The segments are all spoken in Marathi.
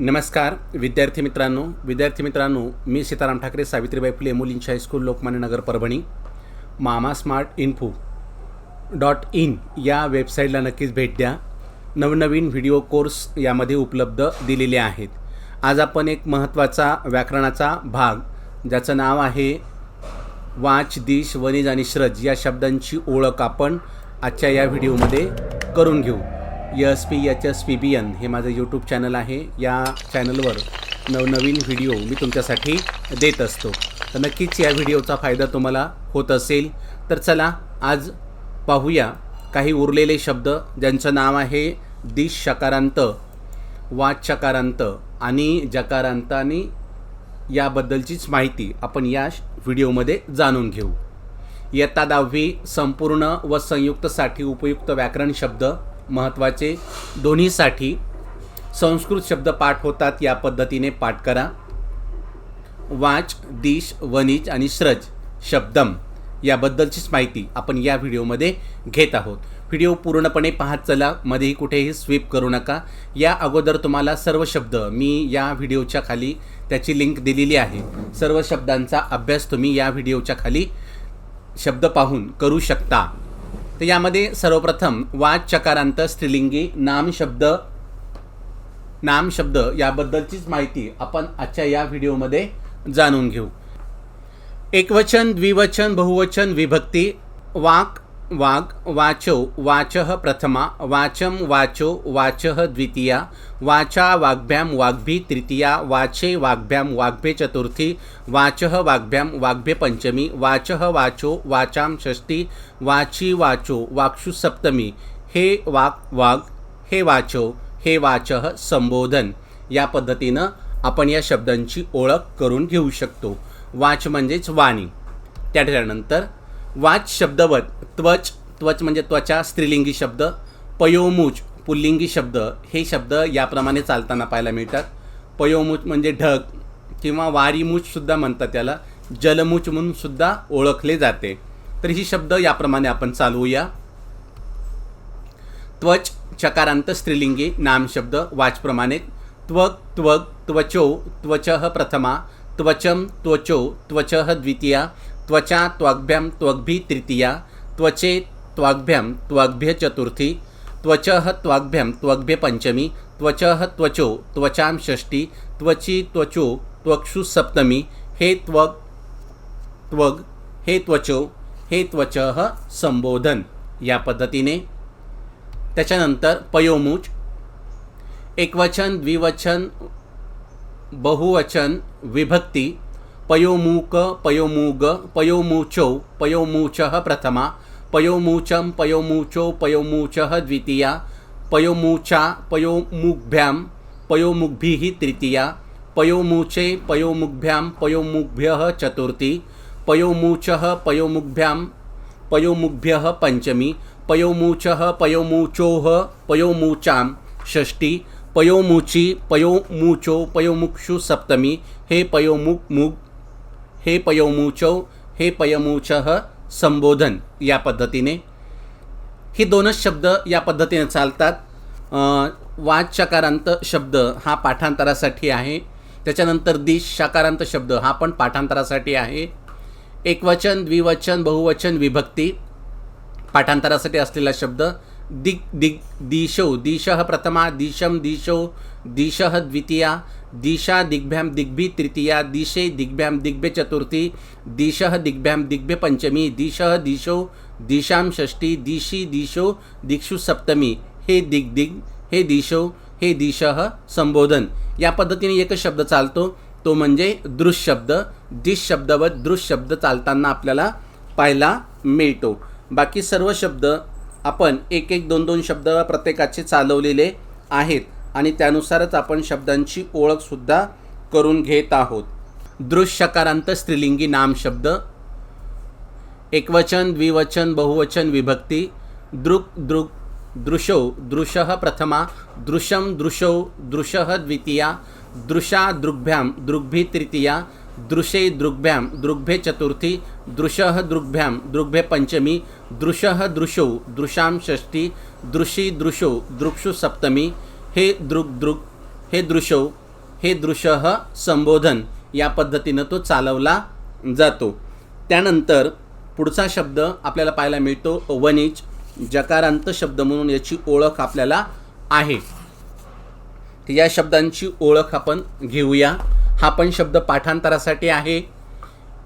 नमस्कार विद्यार्थी मित्रांनो. विद्यार्थी मित्रांनो मी सीताराम ठाकरे सावित्रीबाई फुले मुलींची हायस्कूल लोकमान्य नगर परभणी मामा स्मार्ट इन्फो डॉट इन या वेबसाईटला नक्कीच भेट द्या. नवनवीन व्हिडिओ कोर्स यामध्ये उपलब्ध दिलेले आहेत. आज आपण एक महत्त्वाचा व्याकरणाचा भाग ज्याचं नाव आहे वाच दिश वनिज आणि श्रज या शब्दांची ओळख आपण आजच्या या व्हिडिओमध्ये करून घेऊ. S P H S P B N हे माझं यूट्यूब चॅनल आहे. या चॅनलवर नवनवीन व्हिडिओ मी तुमच्यासाठी देत असतो. तर नक्कीच या व्हिडिओचा फायदा तुम्हाला होत असेल. तर चला आज पाहूया काही उरलेले शब्द ज्यांचं नाव आहे दिश शकारांत वाच शकारांत आणि जकारांत आणि याबद्दलचीच माहिती आपण या श- व्हिडिओमध्ये जाणून घेऊ. इयत्ता दहावी संपूर्ण व संयुक्तसाठी उपयुक्त व्याकरण शब्द महत्त्वाचे दोन्हीसाठी संस्कृत शब्द पाठ होतात या पद्धतीने पाठ करा. वाच दिश वनिज आणि श्रज शब्दम याबद्दलचीच माहिती आपण या व्हिडिओमध्ये घेत आहोत. व्हिडिओ पूर्णपणे पाहत चला मध्येही कुठेही स्वीप करू नका. या अगोदर तुम्हाला सर्व शब्द मी या व्हिडिओच्या खाली त्याची लिंक दिलेली आहे. सर्व शब्दांचा अभ्यास तुम्ही या व्हिडिओच्या खाली शब्द पाहून करू शकता. तर यामध्ये सर्वप्रथम वाच चकारांत स्त्रीलिंगी नाम शब्द नाम शब्द याबद्दलचीच माहिती आपण आजच्या या व्हिडिओमध्ये जाणून घेऊ. एकवचन द्विवचन बहुवचन विभक्ती वाक वाग वाचो वाचः प्रथमा वाचं वाचो वाचः द्वितीया वाचा वाग्भ्यां वाग्भी तृतीया वाचे वाग्भ्यां वाग्भे चतुर्थी वाचः वाग्भ्यां वाग्भे पंचमी वाचः वाचो वाचां षष्ठी वाची वाचो वाक्षु सप्तमी हे वाक् वाग् हे वाचो हे वाचः संबोधन. या पद्धतीनं आपण या शब्दांची ओळख करून घेऊ शकतो. वाच म्हणजेच वाणी. त्यानंतर वाच शब्दवत त्वच त्वच म्हणजे त्वचा स्त्रीलिंगी शब्द पयोमुच पुल्लिंगी शब्द हे शब्द याप्रमाणे चालताना पाहायला मिळतात. पयोमुच म्हणजे ढग किंवा वारीमुचसुद्धा म्हणतात त्याला. जलमुच म्हणून सुद्धा ओळखले जाते. तर ही शब्द याप्रमाणे आपण चालवूया त्वच चकारांत स्त्रीलिंगी नाम शब्द वाचप्रमाणे त्वक त्वग त्वचो त्वचः प्रथमा. त्वचं त्वचो त्वचः द्वितीया. त्वचा त्वाग्भ्यां त्वग्भि तृतीया त्वचे त्वाग्भ्यां त्वाग्भ्य चतुर्थी त्वचः त्वाग्भ्यां त्वग्भ्य पंचमी त्वचः त्वचो त्वचां षष्ठी त्वची त्वचो त्वक्षु सप्तमी हे त्वग त्वग हे त्वचो हे त्वचः संबोधन या पद्धतीने. त्याच्यानंतर पयोमुच एकवचन द्विवचन बहुवचन विभक्ती पयोमूक पयोमूग पयोमूचौ पयोमूचः प्रथमा पयोमूचं पयोमूचौ पयोमूचः द्वितीया पयोमूचा पयोमुग्भ्यां पयोमुग्भिः तृतीया पयोमूचे पयोमुग्भ्यां पयोमुग्भ्यः चतुर्थी पयोमूचः पयोमुग्भ्यां पयोमुग्भ्यः पञ्चमी पयोमूचः पयोमूचोः पयोमूचां षष्ठी पयोमूची पयोमूचो पयोमुक्षु सप्तमी हे पयोमुक मुग हे पयोमूचौ हे पयमूचः संबोधन या पद्धतीने. हे दोनच शब्द या पद्धतीने चालतात. वाचकारांत वाच शब्द हा पाठांतरासाठी आहे. त्याच्यानंतर दिश शाकारांत शब्द हा पण पाठांतरासाठी आहे. एकवचन द्विवचन बहुवचन विभक्ती पाठांतरासाठी असलेला शब्द दिग दिग दिशो दिशः प्रथमा दिशम दिशो दिशः द्वितीया दिशा दिग्भ्याम दिग्भी तृतीया दिशे दिग्भ्याम दिग्भे चतुर्थी दिशः दिग्भ्याम दिग्भे पंचमी दिशः दिशो दिशां षष्ठी दिशी दिशो दिक्षु सप्तमी। हे दिग दिग हे दिशो हे दिशः संबोधन। या पद्धतीने एक शब्द चालतो तो म्हणजे दृश शब्द दिश शब्दवत दृश शब्द चालताना आपल्याला पाहायला मिळतो. बाकी सर्व शब्द आपण एक एक दोन दोन शब्द प्रत्येकाचे चालवलेले आहेत. आणि त्यानुसारच आपण शब्दांची ओळखसुद्धा करून घेत आहोत. दृश्यकारांत स्त्रीलिंगी नाम शब्द एकवचन द्विवचन बहुवचन विभक्ती दृक् दृक् दृशौ दृशः प्रथमा दृशं दृशौ दृशः द्वितीया दृशा दृग्भ्यां दृग्भि तृतीया दृशे दृग्भ्यां दृग्भे चतुर्थी दृशः दृग्भ्यां दृग्भे पंचमी दृशः दृशौ दृशां षष्ठी दृशी दृशौ दृक्षु सप्तमी हे दृग दृग हे दृशव हे दृशह संबोधन या पद्धतीनं तो चालवला जातो. त्यानंतर पुढचा शब्द आपल्याला पाहायला मिळतो वनिज जकारांत शब्द म्हणून याची ओळख आपल्याला आहे. या शब्दांची ओळख आपण घेऊया. हा पण शब्द पाठांतरासाठी आहे.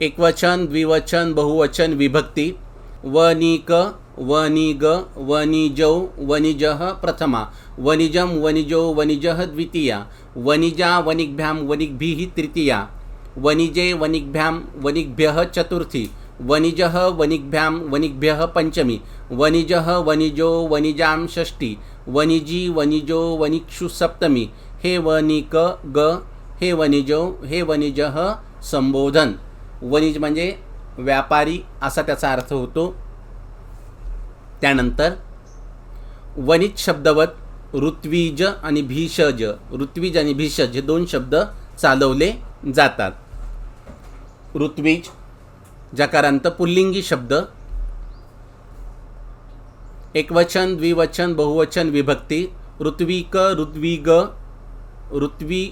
एकवचन द्विवचन बहुवचन विभक्ती वनिक वनिग वनिजौ वनिजः प्रथमा। वनिजं वनिजो वनिजः द्वितीया। वनिजा वनिग्भ्यां वनिग्भिः तृतीया। वनिजे वनिग्भ्यां वनिग्भ्यः चतुर्थी। वनिजः वनिग्भ्यां वनिग्भ्यः पञ्चमी। वनिजः वनिजो वनिजां षष्ठी। वनिजी वनिजो वनिक्षु सप्तमी। हे वनिक ग। हे वनिजो हे वनिजः संबोधन। वनिज म्हणजे व्यापारी असा त्याचा अर्थ होतो त्यानंतर वनित शब्दवत ऋत्वीज आणि भीषज. ऋत्वीज आणि भीषज हे दोन शब्द चालवले जातात. ऋत्वीज जकारांत पुल्लिंगी शब्द. एकवचन द्विवचन बहुवचन विभक्ती. ऋत्विक ऋत्विग ऋत्वी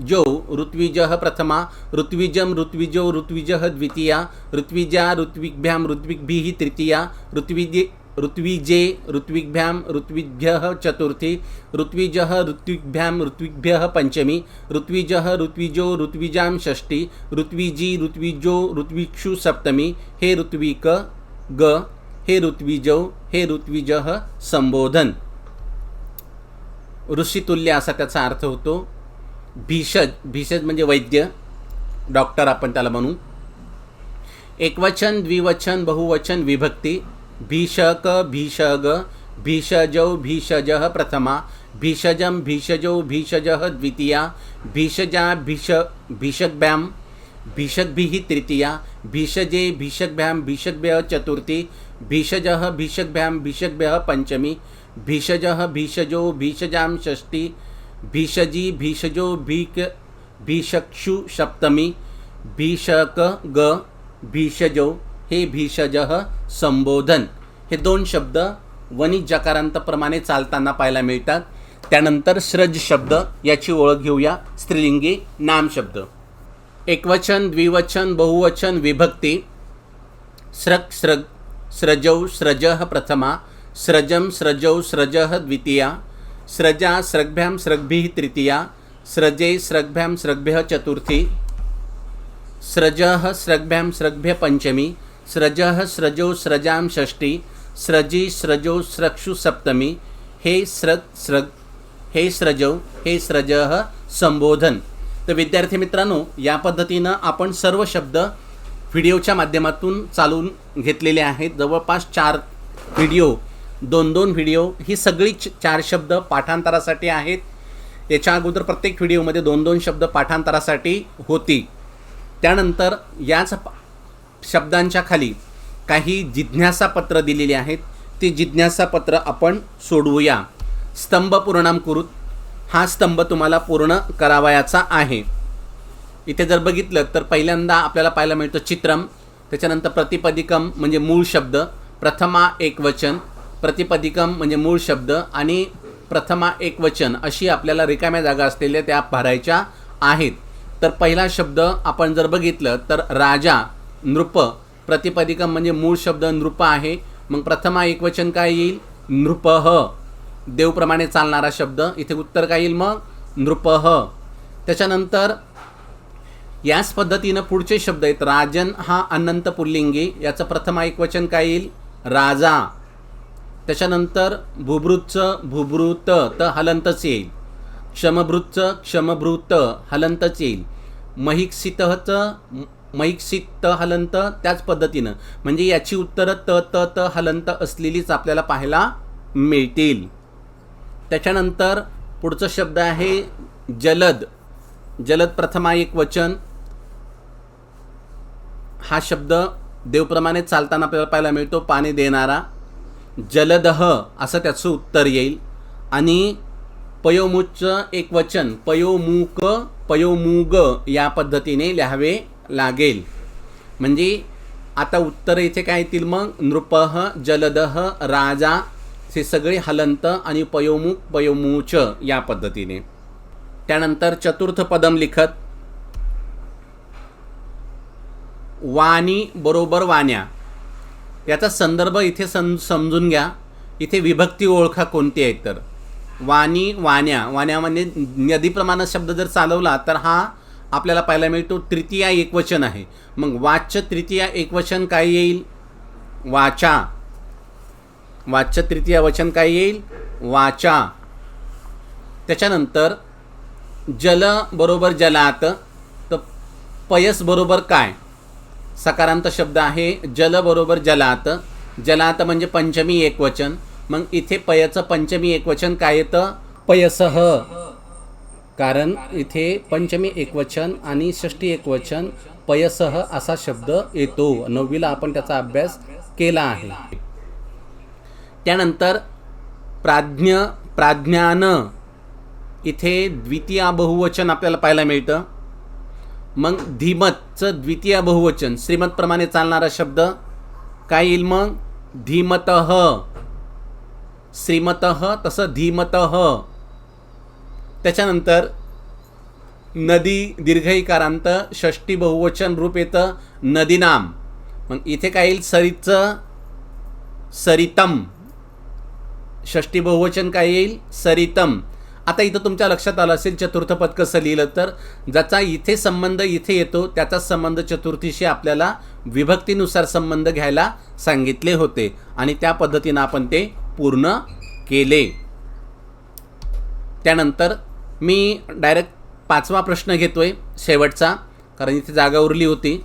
जो ऋत्विजः प्रथमा ऋत्विजं ऋत्विजो ऋत्विजः द्वितीया ऋत्विजा ऋत्विभ्यां ऋत्विग्भिः तृतीया ऋत्विजे ऋत्विजे ऋत्विभ्यां ऋत्विभ्यः चतुर्थी ऋत्विजः ऋत्विग्भ्यां ऋत्विभ्यः पञ्चमी ऋत्विजः ऋत्विजो ऋत्विजां षष्ठी ऋत्विजी ऋत्विजो ऋत्विक्षु सप्तमी हे ऋत्विक ग हे ऋत्विजौ हे ऋत्विजः संबोधन। ऋषितुल्य असा त्याचा अर्थ होतो भीषज भीषज म्हणजे वैद्य डॉक्टर आपण त्याला म्हणू. एकवचन द्विवचन बहुवचन विभक्ती भीषक भीषग भीषजौ भीषजः प्रथमा भीषजं भीषजौ भीषजः द्वितीया भीषजा भीष भीषग्भ्यां भीषग्भिः तृतीया भीषजे भीषग्भ्यां भीषग्भ्यः चतुर्थी भीषजः भीषग्भ्यां भीषग्भ्यः पञ्चमी भीषजः भीषजो भीषजां षष्ठी भीषजी भीषजो भीक भीषक्षु सप्तमी भीषक ग भीषजो हे भीषजः संबोधन. हे दोन शब्द वनिज जकारांतप्रमाणे चालताना पाहायला मिळतात. त्यानंतर स्रज शब्द याची ओळख घेऊया. स्त्रीलिंगी नाम शब्द. एकवचन द्विवचन बहुवचन विभक्ती. स्रक स्रग स्रजौ स्रजः प्रथमा. स्रजं स्रजौ स्रजः द्वितीया. स्रजा स्रग्भ्यां स्रग्भिः तृतीया स्रजे स्रग्भ्यां स्रग्भ्यः चतुर्थी स्रजः स्रग्भ्यां स्रग्भ्य पंचमी स्रजः स्रजो स्रजां षष्ठी स्रजी स्रजो स्रक्षु सप्तमी हे स्रग स्रग हे स्रजौ हे स्रजः संबोधन. तर विद्यार्थी मित्रांनो या पद्धतीनं आपण सर्व शब्द व्हिडिओच्या माध्यमातून चालवून घेतलेले आहेत. जवळपास चार व्हिडिओ दोन दोन व्हिडिओ ही सगळी चार शब्द पाठांतरासाठी आहेत. याच्या अगोदर प्रत्येक व्हिडिओमध्ये दोन दोन शब्द पाठांतरासाठी होती. त्यानंतर याच शब्दांच्या खाली काही जिज्ञासापत्र दिलेली आहेत. ती जिज्ञासापत्र आपण सोडवूया. स्तंभ पूर्णाम कुरुत. हा स्तंभ तुम्हाला पूर्ण करावयाचा आहे. इथे जर बघितलं तर पहिल्यांदा आपल्याला पाहायला मिळतं चित्रम त्याच्यानंतर प्रतिपदिकम म्हणजे मूळ शब्द. प्रथमा एकवचन प्रतिपदिकम म्हणजे मूळ शब्द आणि प्रथमा एकवचन अशी आपल्याला रिकाम्या जागा असलेल्या त्या भरायच्या आहेत. तर पहिला शब्द आपण जर बघितलं तर राजा नृप प्रतिपदिकम म्हणजे मूळ शब्द नृप आहे. मग प्रथमा एकवचन काय येईल? नृपह. देवप्रमाणे चालणारा शब्द. इथे उत्तर काय येईल मग? नृपह. त्याच्यानंतर याच पद्धतीनं पुढचे शब्द आहेत. राजन हा अनंत पुल्लिंगी. याचं प्रथम एकवचन काय येईल? राजा. त्याच्यानंतर भुभृतचं भूभृत त हलंतच येईल. क्षमभृतचं क्षमभृत हलंतच येईल. महिक्षितचं महिक्षित हलंत त्याच पद्धतीनं. म्हणजे याची उत्तरं त त त हलंत असलेलीच आपल्याला पाहायला मिळतील. त्याच्यानंतर पुढचं शब्द आहे जलद. जलद प्रथमा एक वचन. हा शब्द देवप्रमाणे चालताना आपल्याला पाहायला मिळतो पाणी देणारा. जलदह असं त्याचं उत्तर येईल. आणि पयोमुचं एक वचन पयोमुक पयोमुग या पद्धतीने लिहावे लागेल. म्हणजे आता उत्तर इथे काय येतील मग? नृपह जलदह राजा हे सगळे हलंत आणि पयोमुख पयोमुच या पद्धतीने. त्यानंतर चतुर्थ पदम लिखत वाणी बरोबर वाण्या. याचा संदर्भ इथे सम समजून घ्या. इथे विभक्ती ओळखा कोणती आहे तर वाणी वाण्या. वाण्यामध्ये म्हणजे नदीप्रमाणे शब्द जर चालवला तर हा आपल्याला पाहायला मिळतो तृतीया एकवचन आहे. मग वाच्य तृतीया एकवचन काय येईल? वाचा. वाच्य तृतीया वचन काय येईल? वाचा. त्याच्यानंतर जल बरोबर जलात तर पयस बरोबर काय? सकारांत शब्द आहे जल बरोबर जलात. जलात म्हणजे पंचमी एकवचन मग इथे पयचं पंचमी एकवचन काय येतं? पयसह. कारण इथे पंचमी एकवचन आणि षष्टी एकवचन पयसह असा शब्द येतो. नववीला आपण त्याचा अभ्यास केला आहे. त्यानंतर प्राज्ञ प्राज्ञान. इथे द्वितीय बहुवचन आपल्याला पाहायला मिळतं. मग धीमतचं द्वितीय बहुवचन. श्रीमतप्रमाणे चालणारा शब्द काय येईल मग? धीमतः. श्रीमतः तसं धीमतः. त्याच्यानंतर नदी दीर्घईकारांत षष्टी बहुवचन रूप येतं नदीनाम. मग इथे काय येईल? सरीचं सरितम. षष्टी बहुवचन काय येईल? सरितम. आता इथं तुमच्या लक्षात आलं असेल चतुर्थपद कसं लिहिलं तर ज्याचा इथे संबंध इथे येतो त्याचा संबंध चतुर्थीशी आपल्याला विभक्तीनुसार संबंध घ्यायला सांगितले होते. आणि त्या पद्धतीनं आपण ते पूर्ण केले. त्यानंतर मी डायरेक्ट पाचवा प्रश्न घेतोय शेवटचा कारण इथे जागा उरली होती.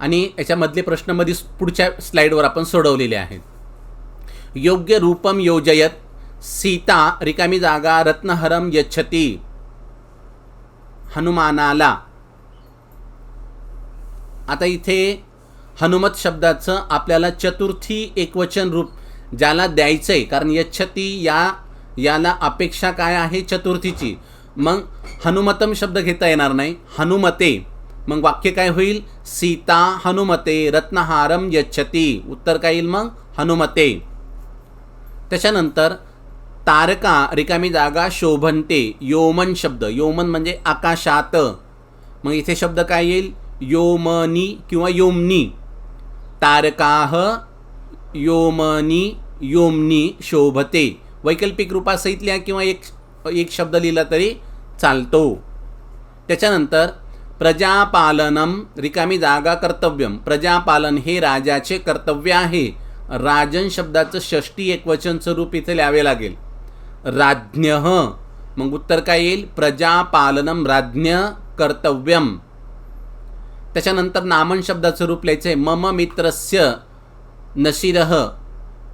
आणि याच्यामधले प्रश्नमध्ये पुढच्या स्लाईडवर आपण सोडवलेले आहेत. योग्य रूपम योजयत सीता रिकामी जागा रत्नहरम यच्छती हनुमानाला. आता इथे हनुमत शब्दाचं आपल्याला चतुर्थी एकवचन रूप ज्याला द्यायचं आहे कारण यच्छती या याला अपेक्षा काय आहे चतुर्थीची? मग हनुमतम शब्द घेता येणार नाही. हनुमते. मग वाक्य काय होईल? सीता हनुमते रत्नहारम यच्छती. उत्तर काय येईल मग? हनुमते. त्याच्यानंतर तारका रिकामी जागा शोभनते योमन शब्द. योमन म्हणजे आकाशात. मग इथे शब्द काय येईल? योमनी किंवा योमनी. तारकाह योमनी योमनी शोभते. वैकल्पिक रूपासहित लिहा किंवा एक एक शब्द लिहिला तरी चालतो. त्याच्यानंतर प्रजापालनम रिकामी जागा कर्तव्यम. प्रजापालन हे राजाचे कर्तव्य आहे. राजन शब्दाचं षष्टी एकवचन स्वरूप इथे लिहावे लागेल. राज्ञ. मग उत्तर काय येईल? प्रजापालनम राज्ञ कर्तव्यम. त्याच्यानंतर नामन शब्दाचं रूप लिहायचं आहे मम मित्रस्य नशीरह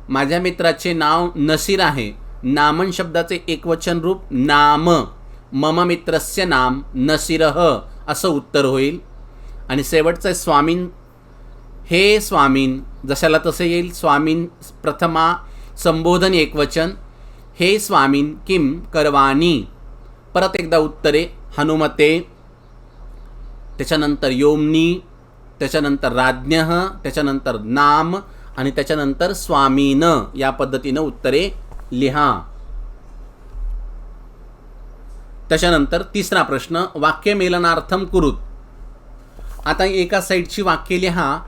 माझ्या मित्राचे नाव नसीर आहे. नामन शब्दाचे एकवचन रूप नाम. मम मित्रस्य नाम नसीरह असं उत्तर होईल. आणि शेवटचं आहे स्वामीन. हे स्वामीन जशाला तसं येईल स्वामीन प्रथमा संबोधन एकवचन. हे स्वामीन किम करवानी परत एकदा उत्तरे हनुमते त्याच्यानंतर योमनी त्याच्यानंतर राज्ञ त्याच्यानंतर नाम आणि त्याच्यानंतर स्वामीन. या पद्धतीनं उत्तरे लिहा. त्याच्यानंतर तिसरा प्रश्न वाक्य मेलनार्थम कुरुत. आता एका साईडची वाक्य लिहा.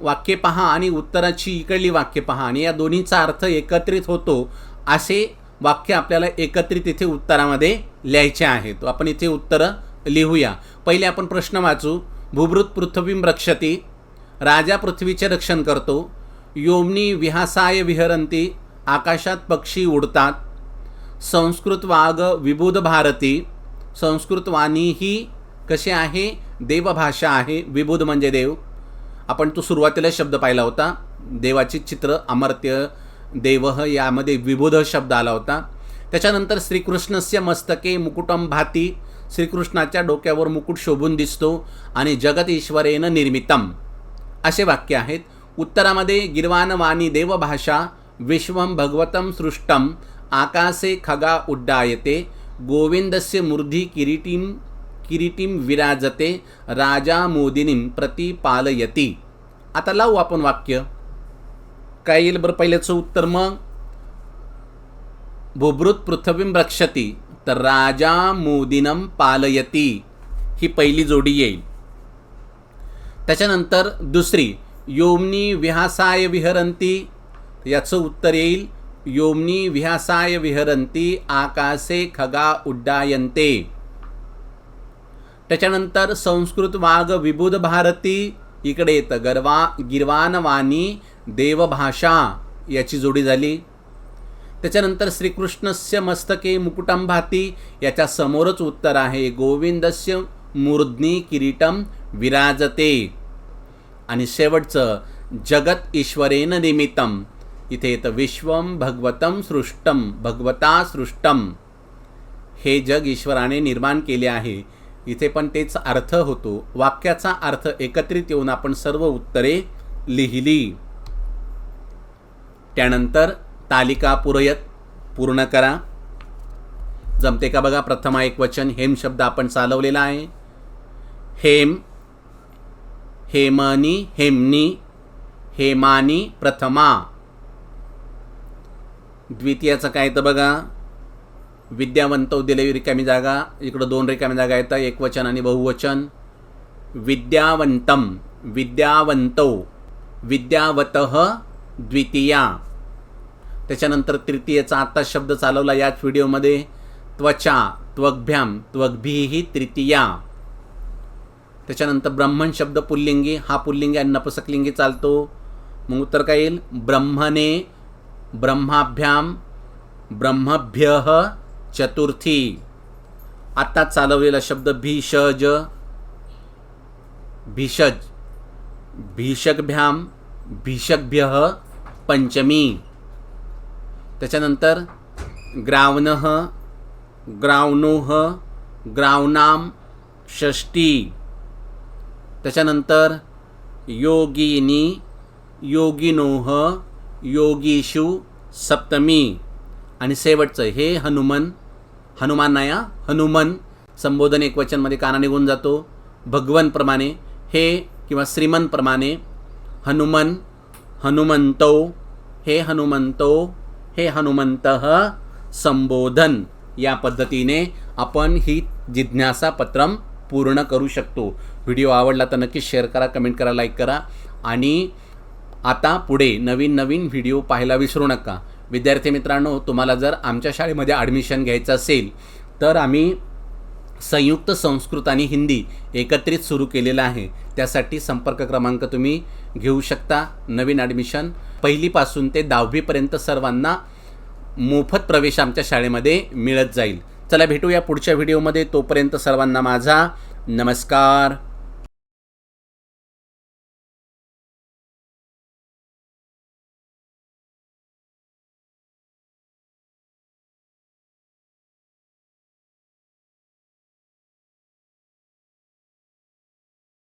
वाक्य पहा आणि उत्तराची इकडली वाक्य पहा आणि या दोन्हीचा अर्थ एकत्रित होतो. असे वाक्य आपल्याला एकत्रित इथे उत्तरामध्ये लिहायचे आहेत. आपण इथे उत्तरं लिहूया. पहिले आपण प्रश्न वाचू. भूभृत पृथ्वीम रक्षती राजा पृथ्वीचे रक्षण करतो. योमनी विहासाय विहरंती आकाशात पक्षी उडतात. संस्कृत वाग विबुध भारती संस्कृत वाणी ही कशी आहे? देवभाषा आहे. विबुध म्हणजे देव. आपण तो सुरुवातीला शब्द पाहिला होता. देवाची चित्र अमर्त्य देवह यामध्ये विबोध शब्द आला होता. त्याच्यानंतर श्रीकृष्णस्य मस्तके मुकुटम भाती. श्रीकृष्णाच्या डोक्यावर मुकुट शोभून दिसतो आणि जगत ईश्वरेनं निर्मितम. असे वाक्य आहेत. उत्तरामध्ये गिरवान वाणी देवभाषा विश्वम भगवतम सृष्टम आकाशे खगा उड्डायते गोविंदस्य मूर्धी किरीटीम किरीटीम विराजते राजा मोदिनीं प्रतिपालयती. आता लावू आपण वाक्य. काय येईल बरं पहिल्याचं उत्तर मग? भूभृत पृथ्वीम रक्षती तर राजा मोदिनम पालयती. ही पहिली जोडी येईल. त्याच्यानंतर दुसरी योमनी विहासाय विहरंती याचं उत्तर येईल योमनी विहासाय विहरंती आकाशे खगा उड्डायन्ते. त्याच्यानंतर संस्कृत वाग विबुध भारती. इकडे येतं गर्वा गिरवानवानी देवभाषा याची जोडी झाली. त्याच्यानंतर श्रीकृष्णस्य मस्तके मुकुटंभाती याच्या समोरच उत्तर आहे गोविंदस्य मूर्ध्नी किरीटम विराजते. आणि शेवटचं जगत ईश्वरेन निमित्तम इथे येतं विश्वम भगवतम सृष्टम भगवता सृष्टम हे जग ईश्वराने निर्माण केले आहे. इथे पण तेच अर्थ होतो. वाक्याचा अर्थ एकत्रित येऊन आपण सर्व उत्तरे लिहिली. त्यानंतर तालिका पुरयत पूर्ण करा. जमते का बघा प्रथमा एक वचन हेम शब्द आपण चालवलेला आहे. हेम हेमनी हेमनी हेमानी प्रथमा. द्वितीयाचं काय तर बघा. विद्यावंतव दिलेली रिकामी जागा इकडं दोन रिकामी जागा येतात एक वचन आणि बहुवचन. विद्यावंतम विद्यावंतौ विद्यावत द्वितीया. त्याच्यानंतर तृतीयेचा आत्ता शब्द चालवला याच व्हिडिओमध्ये. त्वचा त्वग्भ्याम त्वग्भीही तृतीया. त्याच्यानंतर ब्रह्मण शब्द पुल्लिंगी हा पुल्लिंगी आणि नपसकलिंगी चालतो. मग उत्तर काय येईल? ब्रह्मणे ब्रह्माभ्याम ब्रह्मभ्य चतुर्थी. आत्ताच चालवलेला शब्द भीषज. भीषज. भीषकभ्याम भीषकभ्य पंचमी. त्याच्यानंतर ग्रावन ग्रावनोह ग्रावनाम षष्टी त्याच्यानंतर योगिनी योगिनोह योगीषु सप्तमी. आणि शेवटचं हे हनुमन हनुमान नाही हनुमन संबोधन एक वचनमध्ये काना निघून जातो. भगवनप्रमाणे हे किंवा श्रीमनप्रमाणे हनुमन हनुमंतो हे हनुमंतो हे हनुमंत संबोधन. या पद्धतीने आपण ही जिज्ञासा पत्रम पूर्ण करू शकतो. व्हिडिओ आवडला तर नक्कीच शेअर करा कमेंट करा लाईक करा. आणि आता पुढे नवीन नवीन व्हिडिओ पाहायला विसरू नका. विद्यार्थी मित्रांनो तुम्हाला जर आमच्या शाळेमध्ये ॲडमिशन घ्यायचं असेल तर आम्ही संयुक्त संस्कृत आणि हिंदी एकत्रित सुरू केलेलं आहे. त्यासाठी संपर्क क्रमांक तुम्ही घेऊ शकता. नवीन ॲडमिशन पहिलीपासून ते दहावीपर्यंत सर्वांना मोफत प्रवेश आमच्या शाळेमध्ये मिळत जाईल. चला भेटूया पुढच्या व्हिडिओमध्ये तोपर्यंत सर्वांना माझा नमस्कार.